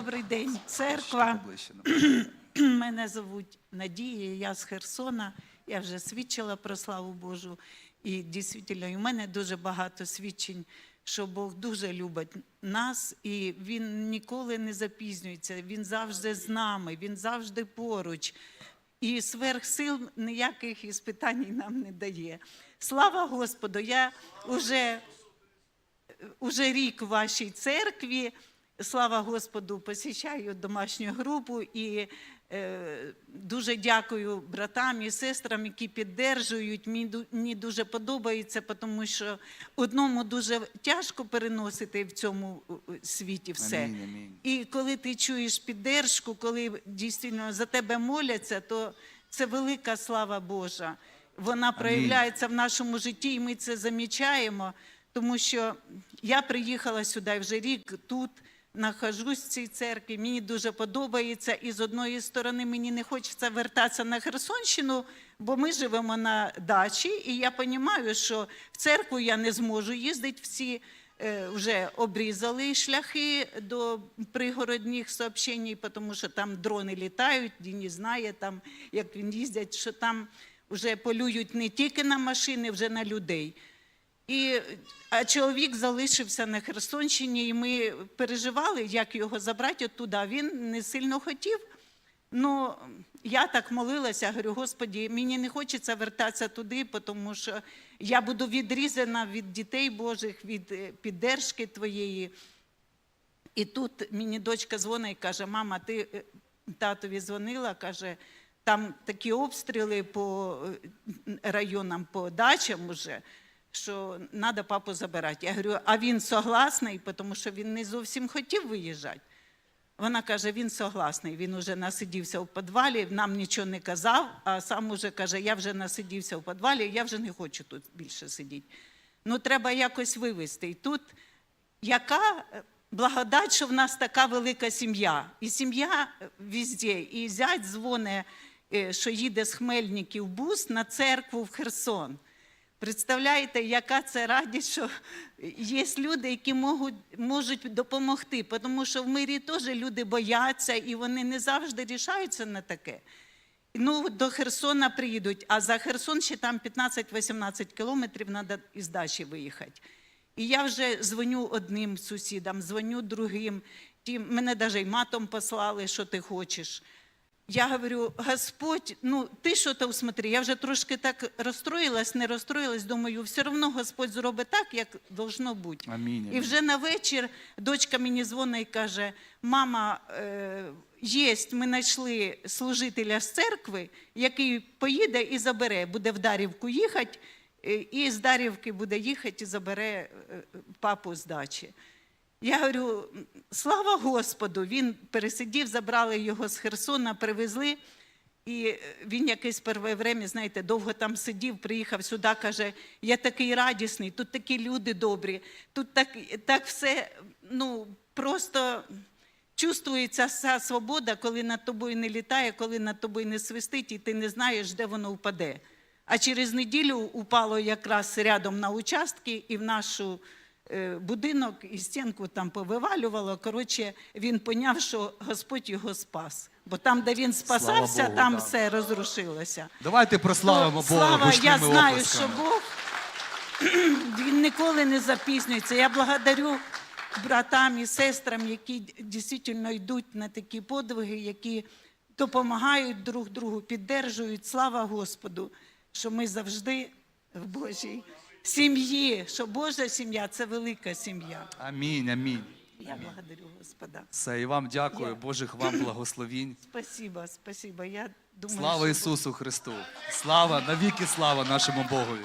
Добрий день, церква. Мене звуть Надія, я з Херсона. Я вже свідчила про славу Божу. І дійсно, і в мене дуже багато свідчень, що Бог дуже любить нас, і Він ніколи не запізнюється. Він завжди з нами, він завжди поруч. І сверх сил ніяких іспитань нам не дає. Слава Господу! Я вже уже рік в вашій церкві. Слава Господу, посіщаю домашню групу і е, дуже дякую братам і сестрам, які піддержують. Мені, дуже подобається, тому що одному дуже тяжко переносити в цьому світі все. Амінь, амінь. І коли ти чуєш піддержку, коли дійсно за тебе моляться, то це велика слава Божа. Вона проявляється в нашому житті, і ми це замічаємо, тому що я приїхала сюди вже рік тут. Нахожусь в цій церкві, мені дуже подобається. І з одної сторони мені не хочеться вертатися на Херсонщину, бо ми живемо на дачі, і я розумію, що в церкву я не зможу їздити всі е, вже обрізали шляхи до пригородних сообщень, тому що там дрони літають, Діні знає, там, як він їздять, що там вже полюють не тільки на машини, вже на людей. І, а чоловік залишився на Херсонщині, і ми переживали, як його забрати оттуда. Він не сильно хотів. Ну, я так молилася, говорю, Господі, мені не хочеться вертатися туди, тому що я буду відрізана від дітей Божих, від е, піддержки твоєї. І тут мені дочка дзвонить і каже: мама, ти е, татові дзвонила, каже, там такі обстріли по е, районам, по дачам уже, що треба папу забирати. Я говорю, а він согласний, тому що він не зовсім хотів виїжджати. Вона каже, він согласний, він уже насидівся в підвалі, нам нічого не казав, а сам уже каже, я вже насидівся в підвалі, я вже не хочу тут більше сидіти. Ну, треба якось вивезти. І тут яка благодать, що в нас така велика сім'я. І сім'я везде. І зять дзвоне, е, що їде з Хмельників бус на церкву в Херсон. Представляєте, яка це радість, що є люди, які можуть, можуть допомогти, тому що в мирі теж люди бояться і вони не завжди рішаються на таке. Ну, до Херсона приїдуть, а за Херсон ще там 15-18 кілометрів треба із дачі виїхати. І я вже дзвоню одним сусідам, дзвоню другим. Ті, мене навіть матом послали, що ти хочеш. Я говорю, Господь, ну ти що то усмотри, я вже трошки так розстроїлась, не розстроїлась, думаю, все одно Господь зробить так, як должно бути. Амінь, І вже на вечір дочка мені дзвонить і каже: мама, е, єсть, ми знайшли служителя з церкви, який поїде і забере, буде в Дарівку їхати, е, і з Дарівки буде їхати і забере е, папу з дачі. Я говорю, слава Господу, він пересидів, забрали його з Херсона, привезли. І е, він якесь перве время, знаєте, довго там сидів, приїхав сюди, каже, я такий радісний, тут такі люди добрі, тут так, так все, ну, просто чувствується вся свобода, коли над тобою не літає, коли над тобою не свистить, і ти не знаєш, де воно впаде. А через неділю упало якраз рядом на участки і в нашу будинок і стінку там повивалювало. Коротше, він поняв, що Господь його спас. Бо там, де він спасався, Богу, там да. все розрушилося. Давайте прославимо Бога. Слава, я знаю, оплесками. що Бог він ніколи не запізнюється. Я благодарю братам і сестрам, які дійсно йдуть на такі подвиги, які допомагають друг другу, піддержують. Слава Господу, що ми завжди в Божій сім'ї, що Божа сім'я це велика сім'я. Амінь, амінь. Я благодарю Господа. Все, і вам дякую, Я- Божих вам благословінь. Спасибо, спасибо. Я думаю, Слава що Ісусу Христу! Слава, навіки слава нашому Богові!